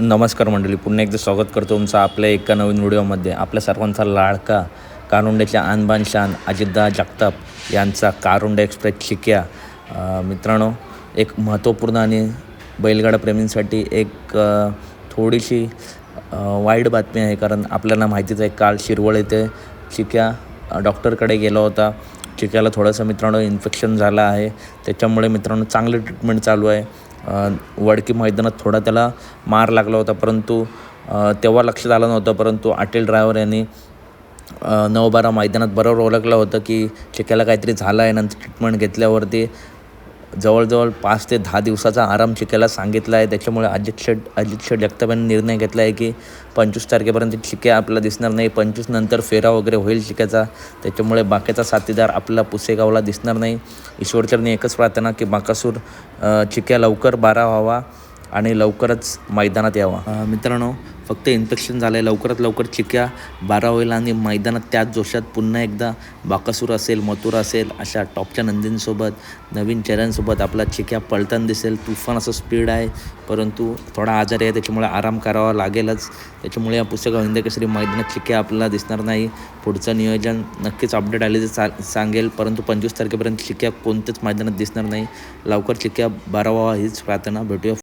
नमस्कार मंडळी पुन्हा एकदा स्वागत करतो तुमचं आपल्या एका नवीन व्हिडिओमध्ये. आपल्या सर्वांचा लाडका कारुंड्याच्या आणबान शान अजितदा जगताप यांचा कारुंडे एक्सप्रेस शिक्या. मित्रांनो एक महत्त्वपूर्ण आणि बैलगाडा प्रेमींसाठी एक थोडीशी वाईट बातमी आहे. कारण आपल्याला माहितीच आहे काल शिरवळ येथे चिक्या डॉक्टरकडे गेला होता. चिक्याला थोडंसं मित्रांनो इन्फेक्शन झालं आहे. त्याच्यामुळे मित्रांनो चांगली ट्रीटमेंट चालू आहे. वडकी मैदानात थोडा त्याला मार लागला होता परंतु तेव्हा लक्षात आलं नव्हतं परंतु अटेल ड्रायव्हर यांनी नऊ बारा मैदानात बरोबर ओळखलं होतं की चिक्याला काहीतरी झालं आहे नंतर ट्रीटमेंट घेतल्यावरती जवळजवळ पाच ते दहा दिवसाचा आराम चिक्याला सांगितला आहे. त्याच्यामुळे अजित शेट अजित शेट जगतापांनी निर्णय घेतला आहे की पंचवीस तारखेपर्यंत चिक्या आपल्याला दिसणार नाही. पंचवीस नंतर फेरा वगैरे होईल चिक्याचा त्याच्यामुळे बाकीचा साथीदार आपल्याला पुसेगावला दिसणार नाही. ईश्वरचरणी एकच प्रार्थना की बाकासूर चिक्या लवकर बारा व्हावा. आणि लवकरच मैदानात यावा. मित्रांनो फक्त इन्फेक्शन झालं आहे लवकरात लवकर चिक्या. बारा होईल आणि मैदानात त्याच जोशात पुन्हा एकदा बाकासूर असेल मथुर असेल अशा टॉपच्या नंदींसोबत नवीन चेहऱ्यांसोबत आपला चिक्या पळताना दिसेल. तुफान असं स्पीड आहे परंतु थोडा आजारी आहे त्याच्यामुळे आराम करावा लागेलच. त्याच्यामुळे या पुस्तकावर हिंदकेसरी मैदानात चिक्या आपल्याला दिसणार नाही. पुढचं नियोजन नक्कीच अपडेट आले तर चा सांगेल परंतु पंचवीस तारखेपर्यंत चिक्या कोणत्याच मैदानात दिसणार नाही. लवकर चिक्या बारा व्हावा हीच प्रार्थना. भेटूया